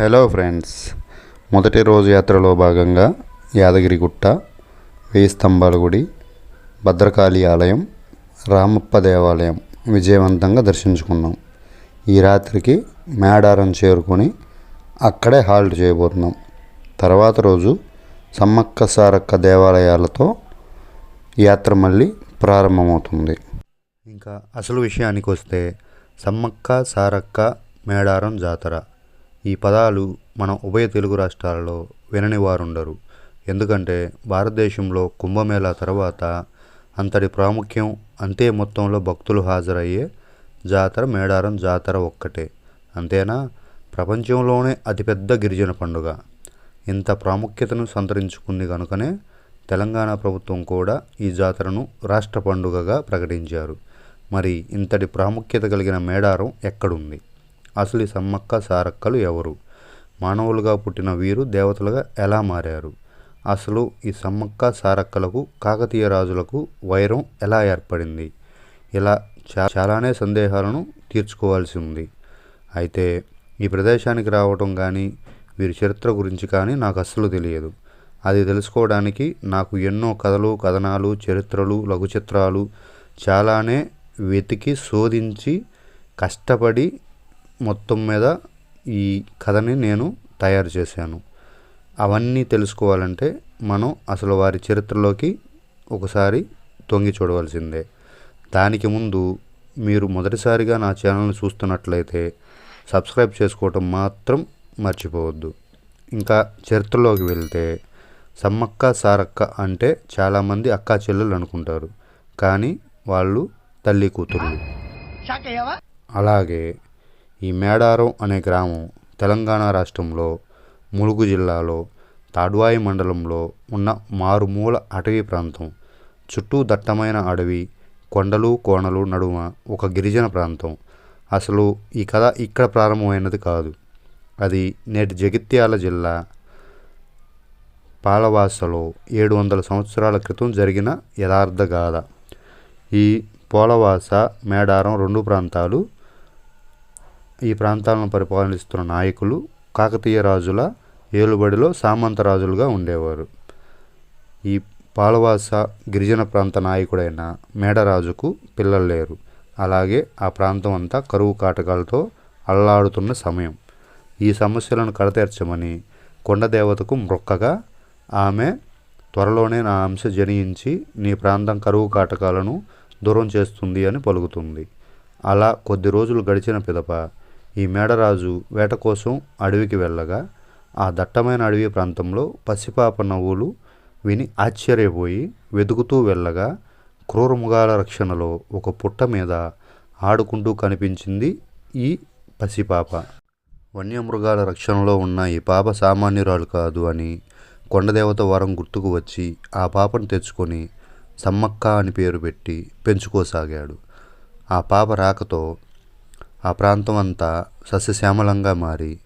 Hello friends మొదటి రోజు యాత్రలో భాగంగా యాదగిరిగుట్ట వెయ్యి స్తంభాల గుడి భద్రకాళి ఆలయం రామప్ప దేవాలయం విజయవంతంగా దర్శించుకున్నాం. ఈ రాత్రికి మేడారం చేరుకొని అక్కడే హాల్ట్ చేయబోతున్నాం. తర్వాత రోజు సమ్మక్క సారక్క దేవాలయాలతో యాత్ర మళ్ళీ ప్రారంభమవుతుంది. ఇంకా అసలు విషయానికి వస్తే సమ్మక్క సారక్క మేడారం జాతర ఈ పదాలు మన ఉభయ తెలుగు రాష్ట్రాలలో వినని వారుండరు. ఎందుకంటే భారతదేశంలో కుంభమేళా తర్వాత అంతటి ప్రాముఖ్యం అంతే మొత్తంలో భక్తులు హాజరయ్యే జాతర మేడారం జాతర ఒక్కటే. అంతేనా? ప్రపంచంలోనే అతిపెద్ద గిరిజన పండుగ. ఇంత ప్రాముఖ్యతను సంతరించుకుంది కనుకనే తెలంగాణ ప్రభుత్వం కూడా ఈ జాతరను రాష్ట్ర పండుగగా ప్రకటించారు. మరి ఇంతటి ప్రాముఖ్యత కలిగిన మేడారం ఎక్కడుంది? అసలు ఈ సమ్మక్క సారక్కలు ఎవరు? మానవులుగా పుట్టిన వీరు దేవతలుగా ఎలా మారారు? అసలు ఈ సమ్మక్క సారక్కలకు కాకతీయ రాజులకు వైరం ఎలా ఏర్పడింది? ఇలా చా చాలానే సందేహాలను తీర్చుకోవాల్సి ఉంది. అయితే ఈ ప్రదేశానికి రావటం కానీ వీరి చరిత్ర గురించి కానీ నాకు అస్సలు తెలియదు. అది తెలుసుకోవడానికి నాకు ఎన్నో కథలు కథనాలు చరిత్రలు లఘు చిత్రాలు చాలానే వెతికి శోధించి కష్టపడి మొత్తం మీద ఈ కథని నేను తయారు చేశాను. అవన్నీ తెలుసుకోవాలంటే మనం అసలు వారి చరిత్రలోకి ఒకసారి తొంగి చూడవలసిందే. దానికి ముందు మీరు మొదటిసారిగా నా ఛానల్ని చూస్తున్నట్లయితే సబ్స్క్రైబ్ చేసుకోవటం మాత్రం మర్చిపోవద్దు. ఇంకా చరిత్రలోకి వెళ్తే సమ్మక్క సారక్క అంటే చాలామంది అక్కా చెల్లెలు అనుకుంటారు. కానీ వాళ్ళు తల్లి కూతుర్లు అలాగే ఈ మేడారం అనే గ్రామం తెలంగాణ రాష్ట్రంలో ములుగు జిల్లాలో తాడ్వాయి మండలంలో ఉన్న మారుమూల అటవీ ప్రాంతం. చుట్టూ దట్టమైన అడవి కొండలు కోణలు నడుమ ఒక గిరిజన ప్రాంతం. అసలు ఈ కథ ఇక్కడ ప్రారంభమైనది కాదు. అది నేటి జగిత్యాల జిల్లా పాలవాసలో ఏడు వందల సంవత్సరాల క్రితం జరిగిన యథార్థ గాథ. ఈ పోలవాస మేడారం రెండు ప్రాంతాలు ఈ ప్రాంతాలను పరిపాలిస్తున్న నాయకులు కాకతీయ రాజుల ఏలుబడిలో సామంత రాజులుగా ఉండేవారు. ఈ పాలవాస గిరిజన ప్రాంత నాయకుడైన మేడరాజుకు పిల్లలు లేరు. అలాగే ఆ ప్రాంతం అంతా కరువు కాటకాలతో అల్లాడుతున్న సమయం. ఈ సమస్యలను కడతీర్చమని కొండదేవతకు మొక్కగా ఆమె త్వరలోనే నా అంశ జనించి నీ ప్రాంతం కరువు కాటకాలను దూరం చేస్తుంది అని పలుకుతుంది. అలా కొద్ది రోజులు గడిచిన పిదప ఈ మేడరాజు వేట కోసం అడవికి వెళ్ళగా ఆ దట్టమైన అడవి ప్రాంతంలో పసిపాప నవ్వులు విని ఆశ్చర్యపోయి వెతుకుతూ వెళ్ళగా క్రూరముగాల రక్షణలో ఒక పుట్ట మీద ఆడుకుంటూ కనిపించింది ఈ పసిపాప. వన్యమృగాల రక్షణలో ఉన్న ఈ పాప సామాన్యురాలు కాదు అని కొండదేవత వరం గుర్తుకు వచ్చి ఆ పాపను తెచ్చుకొని సమ్మక్క అని పేరు పెట్టి పెంచుకోసాగాడు. ఆ పాప రాకతో ఆ ప్రాంతం అంతా సస్యశ్యామలంగా మారి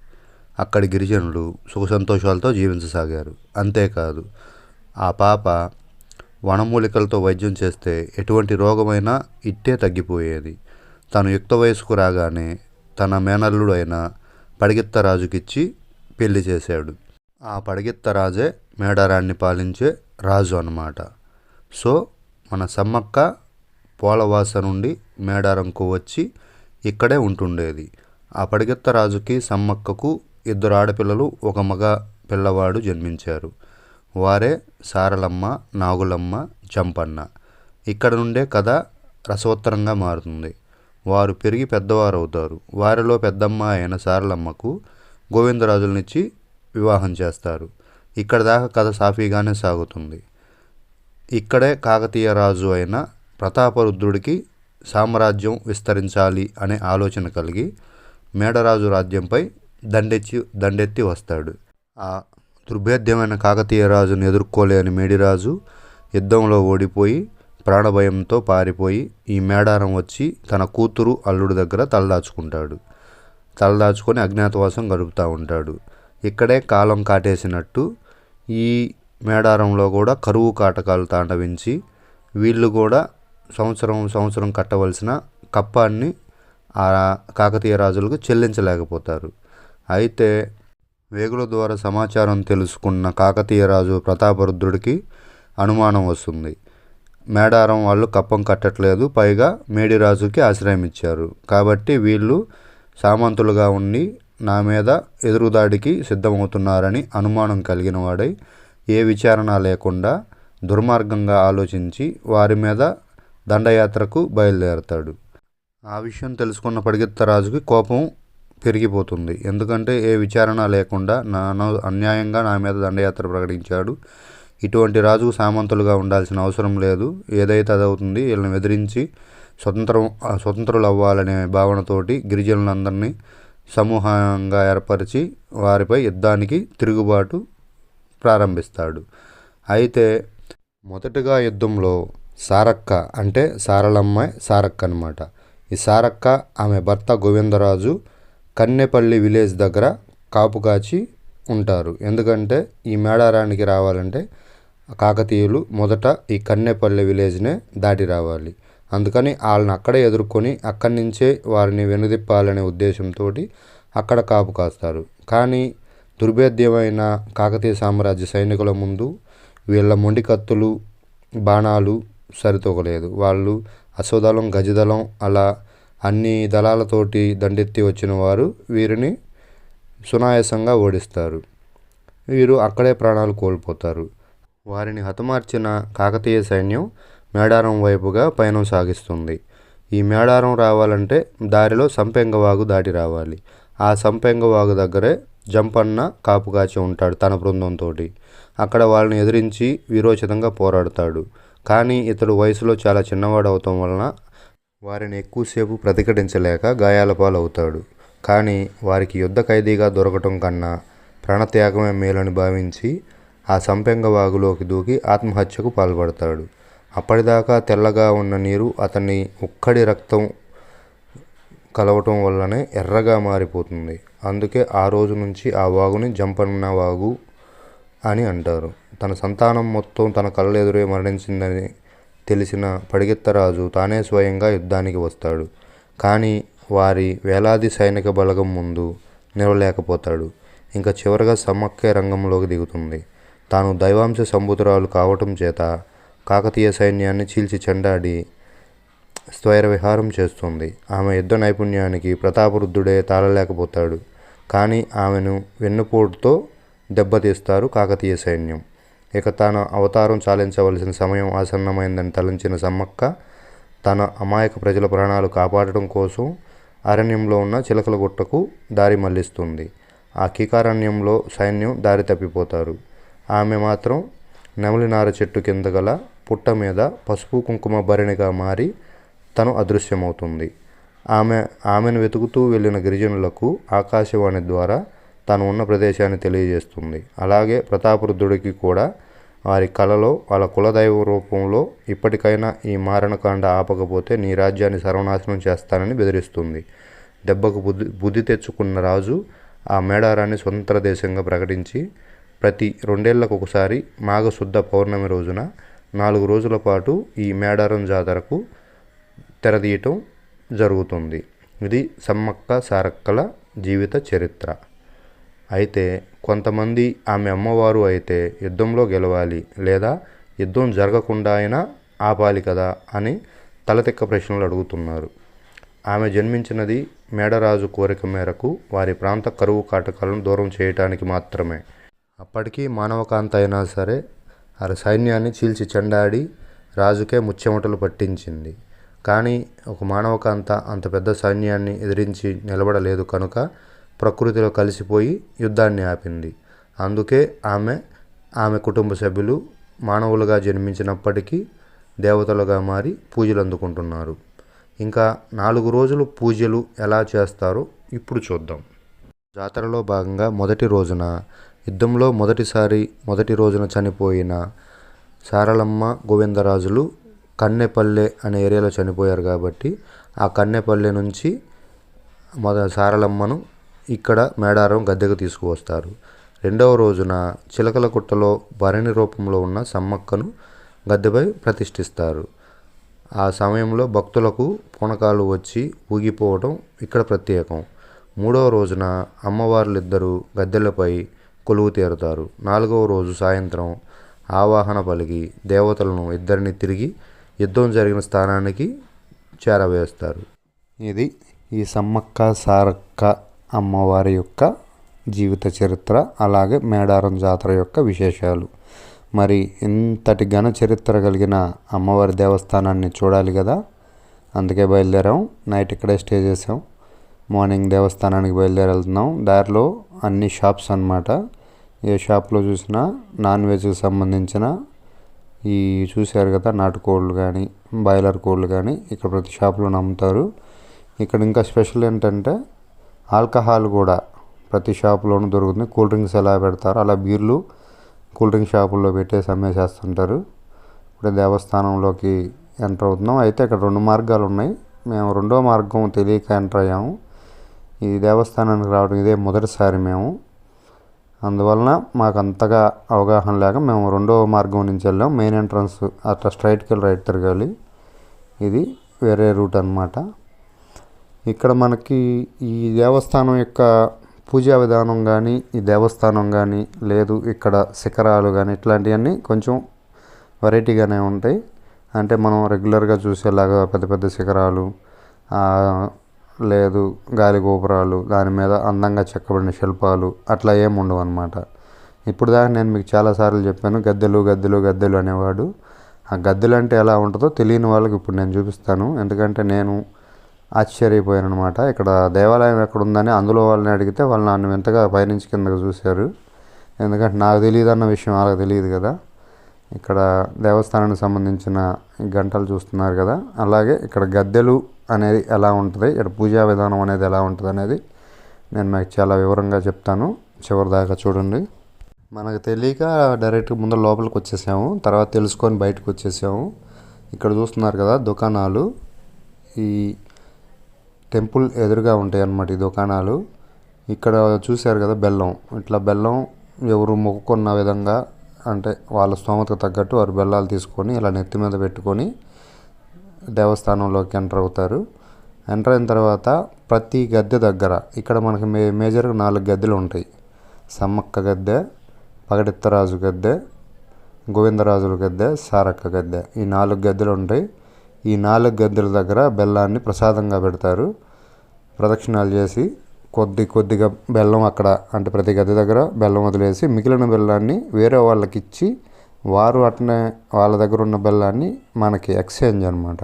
అక్కడి గిరిజనులు సుఖ సంతోషాలతో జీవించసాగారు. అంతేకాదు ఆ పాప వనమూలికలతో వైద్యం చేస్తే ఎటువంటి రోగమైనా ఇట్టే తగ్గిపోయేది. తను యుక్త వయసుకు రాగానే తన మేనల్లుడు అయిన పడిగిత్త పెళ్ళి చేశాడు. ఆ పడిగిత్త రాజే మేడారాన్ని పాలించే రాజు అన్నమాట. సో మన సమ్మక్క పోలవాస నుండి మేడారంకు వచ్చి ఇక్కడే ఉంటుండేది. ఆ పడిగెత్త రాజుకి సమ్మక్కకు ఇద్దరు ఆడపిల్లలు ఒక మగ పిల్లవాడు జన్మించారు. వారే సారలమ్మ నాగులమ్మ చంపన్న ఇక్కడ నుండే కథ రసవత్తరంగా మారుతుంది. వారు పెరిగి పెద్దవారు అవుతారు వారిలో పెద్దమ్మ అయిన సారలమ్మకు గోవిందరాజులనిచ్చి వివాహం చేస్తారు. ఇక్కడ దాకా కథ సాఫీగానే సాగుతుంది. ఇక్కడే కాకతీయ రాజు అయిన ప్రతాపరుద్రుడికి సామ్రాజ్యం విస్తరించాలి అనే ఆలోచన కలిగి మేడరాజు రాజ్యంపై దండెచ్చి దండెత్తి వస్తాడు. ఆ దుర్భేద్యమైన కాకతీయ రాజును ఎదుర్కోలేని మేడిరాజు యుద్ధంలో ఓడిపోయి ప్రాణభయంతో పారిపోయి ఈ మేడారం వచ్చి తన కూతురు అల్లుడి దగ్గర తలదాచుకుంటాడు. తలదాచుకొని అజ్ఞాతవాసం గడుపుతూ ఉంటాడు. ఇక్కడే కాలం కాటేసినట్టు ఈ మేడారంలో కూడా కరువు కాటకాలు తాండవించి వీళ్ళు కూడా సంవత్సరం సంవత్సరం కట్టవలసిన కప్పాన్ని ఆ కాకతీయ రాజులకు చెల్లించలేకపోతారు. అయితే వేగుల ద్వారా సమాచారం తెలుసుకున్న కాకతీయ రాజు ప్రతాపరుద్రుడికి అనుమానం వస్తుంది. మేడారం వాళ్ళు కప్పం కట్టట్లేదు పైగా మేడిరాజుకి ఆశ్రయం ఇచ్చారు. కాబట్టి వీళ్ళు సామంతులుగా ఉండి నా మీద ఎదురుదాడికి సిద్ధమవుతున్నారని అనుమానం కలిగిన వాడై ఏ విచారణ లేకుండా దుర్మార్గంగా ఆలోచించి వారి మీద దండయాత్రకు బయలుదేరతాడు. ఆ విషయం తెలుసుకున్న పడిగిత్తరాజుకి కోపం పెరిగిపోతుంది. ఎందుకంటే ఏ విచారణ లేకుండా నా అన్యాయంగా నా మీద దండయాత్ర ప్రకటించాడు. ఇటువంటి రాజుకు సామంతులుగా ఉండాల్సిన అవసరం లేదు. ఏదైతే అదవుతుంది వీళ్ళని ఎదిరించి స్వతంత్రం స్వతంత్రులు అవ్వాలనే భావనతోటి గిరిజనులందరినీ సమూహంగా ఏర్పరిచి వారిపై యుద్ధానికి తిరుగుబాటు ప్రారంభిస్తాడు. అయితే మొదటగా యుద్ధంలో సారక్క అంటే సారలమ్మాయి సారక్క అనమాట ఈ సారక్క ఆమె భర్త గోవిందరాజు కన్నెపల్లి విలేజ్ దగ్గర కాపు కాచి ఉంటారు. ఎందుకంటే ఈ మేడారానికి రావాలంటే కాకతీయులు మొదట ఈ కన్నెపల్లి విలేజ్నే దాటి రావాలి. అందుకని వాళ్ళని అక్కడే ఎదుర్కొని అక్కడి నుంచే వారిని వెనుదిప్పాలనే ఉద్దేశంతో అక్కడ కాపు కాస్తారు. కానీ దుర్భేద్యమైన కాకతీయ సామ్రాజ్య సైనికుల ముందు వీళ్ళ మొండి కత్తులు బాణాలు సరితూగలేదు. వాళ్ళు అశ్వదళం గజదళం అలా అన్ని దళాలతోటి దండెత్తి వచ్చిన వారు వీరిని సునాయాసంగా ఓడిస్తారు. వీరు అక్కడే ప్రాణాలు కోల్పోతారు. వారిని హతమార్చిన కాకతీయ సైన్యం మేడారం వైపుగా పయనం సాగిస్తుంది. ఈ మేడారం రావాలంటే దారిలో సంపెంగవాగు దాటి రావాలి. ఆ సంపెంగవాగు దగ్గరే జంపన్న కాపు కాచి ఉంటాడు తన బృందంతో అక్కడ వాళ్ళని ఎదిరించి వీరోచితంగా పోరాడతాడు. కానీ ఇతడు వయసులో చాలా చిన్నవాడు అవటం వలన వారిని ఎక్కువసేపు ప్రతిఘటించలేక గాయాల పాలవుతాడు. కానీ వారికి యుద్ధ ఖైదీగా దొరకటం కన్నా ప్రాణత్యాగమే మేలని భావించి ఆ సంపెంగ వాగులోకి దూకి ఆత్మహత్యకు పాల్పడతాడు. అప్పటిదాకా తెల్లగా ఉన్న నీరు అతని ఒక్కడి రక్తం కలవటం వల్లనే ఎర్రగా మారిపోతుంది. అందుకే ఆ రోజు నుంచి ఆ వాగుని జంపన్న వాగు అని అంటారు. తన సంతానం మొత్తం తన కళ్ళెదురే మరణించిందని తెలిసిన పడిగెత్తరాజు తానే స్వయంగా యుద్ధానికి వస్తాడు. కానీ వారి వేలాది సైనిక బలగం ముందు నిలవలేకపోతాడు. ఇంకా చివరగా సమ్మక్కే రంగంలోకి దిగుతుంది. తాను దైవాంశ సంబుతురాలు కావటం చేత కాకతీయ సైన్యాన్ని చీల్చి చెండాడి స్వైర విహారం చేస్తుంది. ఆమె యుద్ధ నైపుణ్యానికి ప్రతాపరుద్ధుడే తాళలేకపోతాడు. కానీ ఆమెను వెన్నుపోటుతో దెబ్బతీస్తారు కాకతీయ సైన్యం. ఇక తన అవతారం చాలించవలసిన సమయం ఆసన్నమైందని తలంచిన సమ్మక్క తన అమాయక ప్రజల ప్రాణాలు కాపాడటం కోసం అరణ్యంలో ఉన్న చిలకల గుట్టకు దారి మళ్ళిస్తుంది. ఆ కీకారణ్యంలో సైన్యం దారి తప్పిపోతారు. ఆమె మాత్రం నెమలి నార చెట్టు కింద గల పుట్ట మీద పసుపు కుంకుమ భరిణిగా మారి తను అదృశ్యమవుతుంది. ఆమె ఆమెను వెతుకుతూ వెళ్ళిన గిరిజనులకు ఆకాశవాణి ద్వారా తను ఉన్న ప్రదేశాన్ని తెలియజేస్తుంది. అలాగే ప్రతాపరుద్ధుడికి కూడా వారి కళలో వాళ్ళ కులదైవ రూపంలో ఇప్పటికైనా ఈ మారణకాండ ఆపకపోతే నీ రాజ్యాన్ని సర్వనాశనం చేస్తానని బెదిరిస్తుంది. దెబ్బకు బుద్ధి బుద్ధి తెచ్చుకున్న రాజు ఆ మేడారాన్ని స్వతంత్ర దేశంగా ప్రకటించి ప్రతి రెండేళ్ళకు ఒకసారి మాఘశుద్ధ పౌర్ణమి రోజున నాలుగు రోజుల పాటు ఈ మేడారం జాతరకు తెరదీయటం జరుగుతుంది. ఇది సమ్మక్క సారక్కల జీవిత చరిత్ర. అయితే కొంతమంది ఆమె అమ్మవారు అయితే యుద్ధంలో గెలవాలి లేదా యుద్ధం జరగకుండా అయినా ఆపాలి కదా అని తలతిక్క ప్రశ్నలు అడుగుతున్నారు. ఆమె జన్మించినది మేడరాజు కోరిక మేరకు వారి ప్రాంత కరువు కాటకాలను దూరం చేయటానికి మాత్రమే. అప్పటికీ మానవకాంత అయినా సరే వారి సైన్యాన్ని చీల్చి చెండాడి రాజుకే ముచ్చెమటలు పట్టించింది. కానీ ఒక మానవకాంత అంత పెద్ద సైన్యాన్ని ఎదిరించి నిలబడలేదు కనుక ప్రకృతిలో కలిసిపోయి యుద్ధాన్ని ఆపింది. అందుకే ఆమె ఆమె కుటుంబ సభ్యులు మానవులుగా జన్మించినప్పటికీ దేవతలుగా మారి పూజలు అందుకుంటున్నారు. ఇంకా నాలుగు రోజులు పూజలు ఎలా చేస్తారో ఇప్పుడు చూద్దాం. జాతరలో భాగంగా మొదటి రోజున యుద్ధంలో మొదటిసారి మొదటి రోజున చనిపోయిన సారలమ్మ గోవిందరాజులు కన్నెపల్లె అనే ఏరియాలో చనిపోయారు కాబట్టి ఆ కన్నెపల్లె నుంచి మొద సారలమ్మను ఇక్కడ మేడారం గద్దెకు తీసుకువస్తారు. రెండవ రోజున చిలకల గుట్టలో భరణి రూపంలో ఉన్న సమ్మక్కను గద్దెపై ప్రతిష్ఠిస్తారు. ఆ సమయంలో భక్తులకు పునకాలు వచ్చి ఊగిపోవడం ఇక్కడ ప్రత్యేకం. మూడవ రోజున అమ్మవార్లిద్దరూ గద్దెలపై కొలువు తీరుతారు. నాలుగవ రోజు సాయంత్రం ఆవాహన పలికి దేవతలను ఇద్దరిని తిరిగి యుద్ధం జరిగిన స్థానానికి చేరవేస్తారు. ఇది ఈ సమ్మక్క సారక్క అమ్మవారి యొక్క జీవిత చరిత్ర అలాగే మేడారం జాతర యొక్క విశేషాలు. మరి ఇంతటి ఘన చరిత్ర కలిగిన అమ్మవారి దేవస్థానాన్ని చూడాలి కదా? అందుకే బయలుదేరాం. నైట్ ఇక్కడే స్టే చేసాం మార్నింగ్ దేవస్థానానికి బయలుదేరి వెళ్తున్నాం దారిలో అన్ని షాప్స్ అన్నమాట. ఏ షాప్లో చూసినా నాన్ వెజ్కి సంబంధించిన ఈ చూశారు కదా నాటుకోళ్ళు కానీ బాయిలర్ కోళ్ళు కానీ ఇక్కడ ప్రతి షాప్లో అమ్ముతారు ఇక్కడ ఇంకా స్పెషల్ ఏంటంటే ఆల్కహాల్ కూడా ప్రతి షాపులోనూ దొరుకుతుంది. కూల్ డ్రింక్స్ ఎలా పెడతారు అలా బీర్లు కూల్ డ్రింక్ షాపుల్లో పెట్టేసి అమ్మేసేస్తుంటారు. ఇప్పుడు దేవస్థానంలోకి ఎంటర్ అవుతున్నాం. అయితే ఇక్కడ రెండు మార్గాలు ఉన్నాయి. మేము రెండో మార్గం తెలియక ఎంటర్ అయ్యాము. ఈ దేవస్థానానికి రావడం ఇదే మొదటిసారి మేము. అందువలన మాకు అంతగా అవగాహన లేక మేము రెండో మార్గం నుంచి వెళ్ళాం. మెయిన్ ఎంట్రన్స్ అట్లా స్ట్రైట్కి వెళ్ళి రైట్ తిరగాలి. ఇది వేరే రూట్ అనమాట ఇక్కడ మనకి ఈ దేవస్థానం యొక్క పూజా విధానం కానీ ఈ దేవస్థానం కానీ లేదు ఇక్కడ శిఖరాలు కానీ ఇట్లాంటివన్నీ కొంచెం వెరైటీగానే ఉంటాయి. అంటే మనం రెగ్యులర్గా చూసేలాగా పెద్ద పెద్ద శిఖరాలు లేదు గాలి గోపురాలు దాని మీద అందంగా చెక్కబడిన శిల్పాలు అట్లా ఏమి ఉండవు అనమాట ఇప్పుడు దాకా నేను మీకు చాలాసార్లు చెప్పాను గద్దెలు గద్దెలు గద్దెలు అనేవాడు. ఆ గద్దెలు అంటే ఎలా ఉంటుందో తెలియని వాళ్ళకి ఇప్పుడు నేను చూపిస్తాను. ఎందుకంటే నేను ఆశ్చర్యపోయాను అనమాట ఇక్కడ దేవాలయం ఎక్కడ ఉందని అందులో వాళ్ళని అడిగితే వాళ్ళు నన్ను వింతగా పైనుంచి కిందకు చూశారు. ఎందుకంటే నాకు తెలియదు అన్న విషయం వాళ్ళకి తెలియదు కదా. ఇక్కడ దేవస్థానానికి సంబంధించిన గంటలు చూస్తున్నారు కదా. అలాగే ఇక్కడ గద్దెలు అనేది ఎలా ఉంటుంది ఇక్కడ పూజా విధానం అనేది ఎలా ఉంటుంది అనేది నేను మీకు చాలా వివరంగా చెప్తాను. చివరి దాకా చూడండి. మనకు తెలియక డైరెక్ట్ ముందు లోపలికి వచ్చేసాము. తర్వాత తెలుసుకొని బయటకు వచ్చేసాము. ఇక్కడ చూస్తున్నారు కదా దుకాణాలు. ఈ టెంపుల్ ఎదురుగా ఉంటాయి అన్నమాట ఈ దుకాణాలు. ఇక్కడ చూశారు కదా బెల్లం. ఇట్లా బెల్లం ఎవరు మొక్కుకున్న విధంగా అంటే వాళ్ళ స్తోమతకు తగ్గట్టు వారు బెల్లాలు తీసుకొని ఇలా నెత్తి మీద పెట్టుకొని దేవస్థానంలోకి ఎంటర్ అవుతారు. ఎంటర్ అయిన తర్వాత ప్రతి గద్దె దగ్గర ఇక్కడ మనకి మే మేజర్గా నాలుగు గద్దెలు ఉంటాయి. సమ్మక్క గద్దె పగడిత్తరాజు గద్దె గోవిందరాజుల గద్దె సారక్క గద్దె. ఈ నాలుగు గద్దెలు ఉంటాయి. ఈ నాలుగు గద్దెల దగ్గర బెల్లాన్ని ప్రసాదంగా పెడతారు. ప్రదక్షిణాలు చేసి కొద్ది కొద్దిగా బెల్లం అక్కడ అంటే ప్రతి గద్దె దగ్గర బెల్లం వదిలేసి మిగిలిన బెల్లాన్ని వేరే వాళ్ళకి ఇచ్చి వారు అట్నే వాళ్ళ దగ్గర ఉన్న బెల్లాన్ని మనకి ఎక్స్చేంజ్ అనమాట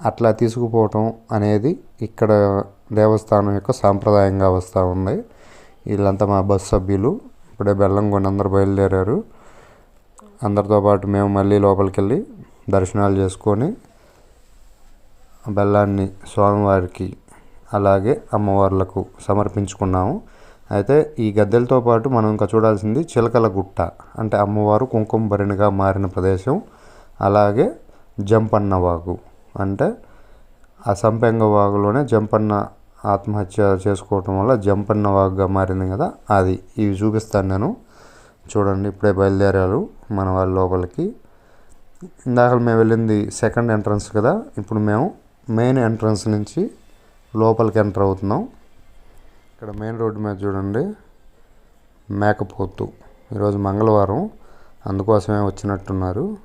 అట్లా తీసుకుపోవటం అనేది ఇక్కడ దేవస్థానం యొక్క సాంప్రదాయంగా వస్తూ ఉంది. వీళ్ళంతా మా బస్ సభ్యులు. ఇప్పుడే బెల్లం కొని అందరు బయలుదేరారు. అందరితో పాటు మేము మళ్ళీ లోపలికి వెళ్ళి దర్శనాలు చేసుకొని బెల్లాన్ని స్వామివారికి అలాగే అమ్మవార్లకు సమర్పించుకున్నాము. అయితే ఈ గద్దెలతో పాటు మనం ఇంకా చూడాల్సింది చిలకల గుట్ట. అంటే అమ్మవారు కుంకుమ భరిణిగా మారిన ప్రదేశం. అలాగే జంపన్న వాగు. అంటే ఆ సంపెంగ వాగులోనే జంపన్న ఆత్మహత్య చేసుకోవటం వల్ల జంపన్న వాగుగా మారింది కదా అది. ఇవి చూపిస్తాను నేను. చూడండి ఇప్పుడే బయలుదేరారు మన వాళ్ళ లోపలికి. ఇందాక మేము వెళ్ళింది సెకండ్ ఎంట్రన్స్ కదా. ఇప్పుడు మేము మెయిన్ ఎంట్రన్స్ నుంచి లోపలికి ఎంటర్ అవుతున్నాం. ఇక్కడ మెయిన్ రోడ్డు మీద చూడండి. మేకపోతు. ఈరోజు మంగళవారం. అందుకోసమే వచ్చినట్టున్నారు.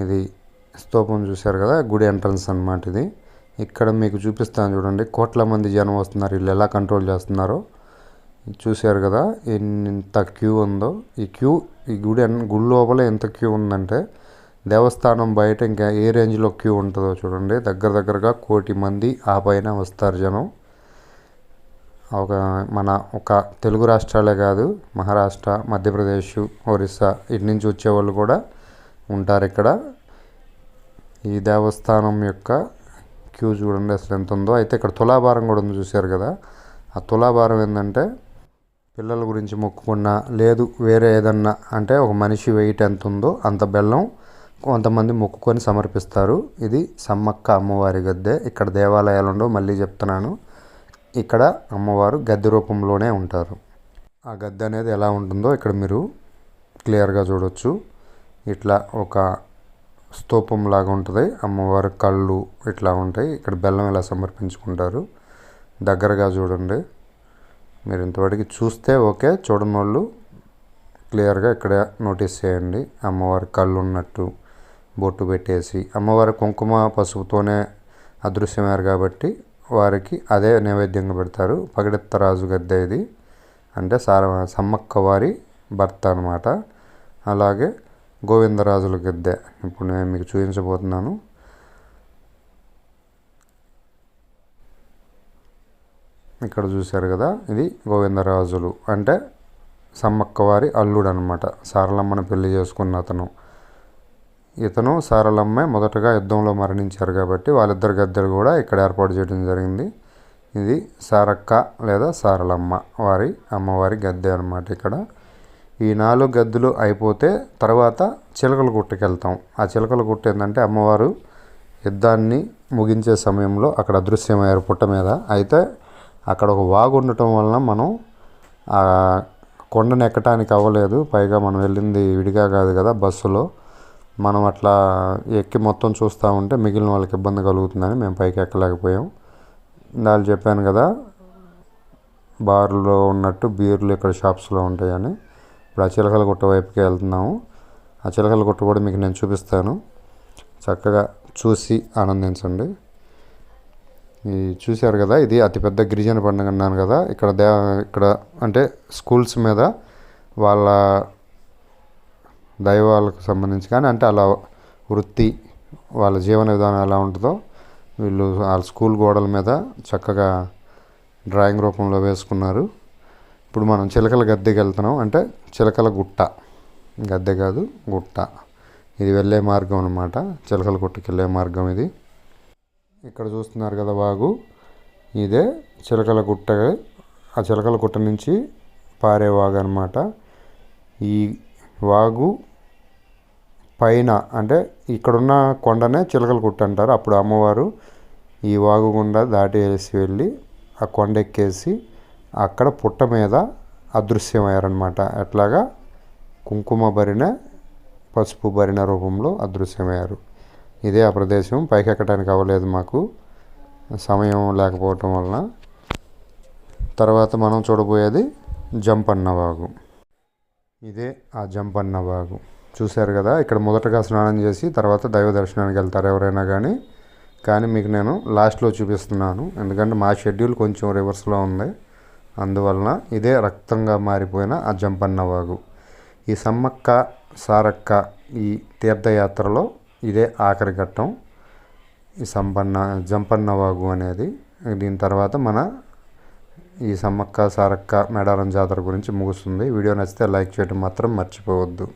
ఇది స్తూపం చూశారు కదా గుడి ఎంట్రన్స్ అనమాట ఇది. ఇక్కడ మీకు చూపిస్తాను చూడండి. కోట్ల మంది జనం వస్తున్నారు. వీళ్ళు ఎలా కంట్రోల్ చేస్తున్నారో చూశారు కదా ఎంత క్యూ ఉందో. ఈ క్యూ ఈ గుడి గుడి లోపల ఎంత క్యూ ఉందంటే దేవస్థానం బయట ఇంకా ఏ రేంజ్లో క్యూ ఉంటుందో చూడండి. దగ్గర దగ్గరగా కోటి మంది ఆ పైన వస్తారు జనం. ఒక మన ఒక తెలుగు రాష్ట్రాలే కాదు మహారాష్ట్ర మధ్యప్రదేశ్ ఒరిస్సా ఇటు నుంచి వచ్చేవాళ్ళు కూడా ఉంటారు ఇక్కడ. ఈ దేవస్థానం యొక్క క్యూ చూడండి అసలు ఎంత ఉందో. అయితే ఇక్కడ తులాభారం కూడా ఉంది చూశారు కదా. ఆ తులాభారం ఏంటంటే పిల్లల గురించి మొక్కుకున్నా లేదు వేరే ఏదన్నా అంటే ఒక మనిషి వెయిట్ ఎంత ఉందో అంత బెల్లం కొంతమంది మొక్కుకొని సమర్పిస్తారు. ఇది సమ్మక్క అమ్మవారి గద్దె. ఇక్కడ దేవాలయాలు ఉండవు మళ్ళీ చెప్తున్నాను. ఇక్కడ అమ్మవారు గద్దె రూపంలోనే ఉంటారు. ఆ గద్దె అనేది ఎలా ఉంటుందో ఇక్కడ మీరు క్లియర్గా చూడవచ్చు ఇట్లా ఒక స్తూపం లాగా ఉంటుంది. అమ్మవారి కళ్ళు ఇట్లా ఉంటాయి. ఇక్కడ బెల్లం ఇలా సమర్పించుకుంటారు? దగ్గరగా చూడండి. మీరు ఇంతవరకు చూస్తే ఓకే. చూడని వాళ్ళు క్లియర్గా ఇక్కడ నోటీస్ చేయండి. అమ్మవారి కళ్ళు ఉన్నట్టు బొట్టు పెట్టేసి అమ్మవారి కుంకుమ పసుపుతోనే అదృశ్యమయ్యారు కాబట్టి వారికి అదే నైవేద్యంగా పెడతారు. పగడెత్తరాజు గద్దె ఇది. అంటే సార సమ్మక్క వారి భర్త అనమాట అలాగే గోవిందరాజుల గద్దె. ఇప్పుడు నేను మీకు చూపించబోతున్నాను. ఇక్కడ చూశారు కదా ఇది గోవిందరాజులు. అంటే సమ్మక్క వారి అల్లుడు అనమాట సారలమ్మను పెళ్ళి చేసుకున్న అతను. ఇతను సారలమ్మే మొదటగా యుద్ధంలో మరణించారు కాబట్టి వాళ్ళిద్దరు గద్దెలు కూడా ఇక్కడ ఏర్పాటు చేయడం జరిగింది. ఇది సారక్క లేదా సారలమ్మ వారి అమ్మవారి గద్దె అనమాట ఇక్కడ. ఈ నాలుగు గద్దెలు అయిపోతే తర్వాత చిలకల గుట్టకి వెళ్తాం ఆ చిలకల గుట్ట ఏంటంటే అమ్మవారు యుద్ధాన్ని ముగించే సమయంలో అక్కడ అదృశ్యమయ్యారు పుట్ట మీద. అయితే అక్కడ ఒక వాగు ఉండటం వలన మనం ఆ కొండను ఎక్కటానికి అవ్వలేదు. పైగా మనం వెళ్ళింది విడిగా కాదు కదా బస్సులో. మనం అట్లా ఎక్కి మొత్తం చూస్తూ ఉంటే మిగిలిన వాళ్ళకి ఇబ్బంది కలుగుతుందని మేము పైకి ఎక్కలేకపోయాం. ఇందాక చెప్పాను కదా బార్లో ఉన్నట్టు బీర్లు ఇక్కడ షాప్స్లో ఉంటాయని. ఇప్పుడు ఆ చిలకల గుట్ట వైపుకి వెళ్తున్నాము. ఆ చిలకల గుట్ట కూడా మీకు నేను చూపిస్తాను. చక్కగా చూసి ఆనందించండి. ఈ చూశారు కదా ఇది అతిపెద్ద గిరిజన పండుగ అన్నాను కదా. ఇక్కడ దే ఇక్కడ అంటే స్కూల్స్ మీద వాళ్ళ దైవాలకు సంబంధించి కానీ అంటే అలా వృత్తి వాళ్ళ జీవన విధానం ఎలా ఉంటుందో వీళ్ళు వాళ్ళ స్కూల్ గోడల మీద చక్కగా డ్రాయింగ్ రూపంలో వేసుకున్నారు. ఇప్పుడు మనం చిలకల గద్దెకి వెళ్తున్నాం. అంటే చిలకల గుట్ట. గద్దె కాదు గుట్ట. ఇది వెళ్ళే మార్గం అనమాట చిలకల గుట్టకి వెళ్ళే మార్గం ఇది. ఇక్కడ చూస్తున్నారు కదా వాగు ఇదే చిలకల గుట్ట. ఆ చిలకల గుట్ట నుంచి పారే వాగు అనమాట ఈ వాగు పైన అంటే ఇక్కడున్న కొండనే చిలకల గుట్ట అంటారు. అప్పుడు అమ్మవారు ఈ వాగు గుండా దాటి వేసి వెళ్ళి ఆ కొండ ఎక్కేసి అక్కడ పుట్ట మీద అదృశ్యమయ్యారనమాట అట్లాగా కుంకుమ భరిన పసుపు భరిన రూపంలో అదృశ్యమయ్యారు. ఇదే ఆ ప్రదేశం. పైకి ఎక్కడానికి అవ్వలేదు మాకు. సమయం లేకపోవటం వలన. తర్వాత మనం చూడబోయేది జంపన్న వాగు. ఇదే ఆ జంపన్న వాగు. చూశారు కదా ఇక్కడ మొదటగా స్నానం చేసి తర్వాత దైవ దర్శనానికి వెళ్తారు ఎవరైనా కానీ కానీ మీకు నేను లాస్ట్లో చూపిస్తున్నాను. ఎందుకంటే మా షెడ్యూల్ కొంచెం రివర్స్లో ఉంది. అందువలన ఇదే రక్తంగా మారిపోయిన ఆ జంపన్న వాగు ఈ సమ్మక్క సారక్క ఈ తీర్థయాత్రలో ఇదే ఆఖరి ఘట్టం. ఈ సంపన్న జంపన్న వాగు అనేది. దీని తర్వాత మన ఈ సమ్మక్క సారక్క మేడారం జాతర గురించి ముగుస్తుంది. వీడియో నచ్చితే లైక్ చేయడం మాత్రం మర్చిపోవద్దు.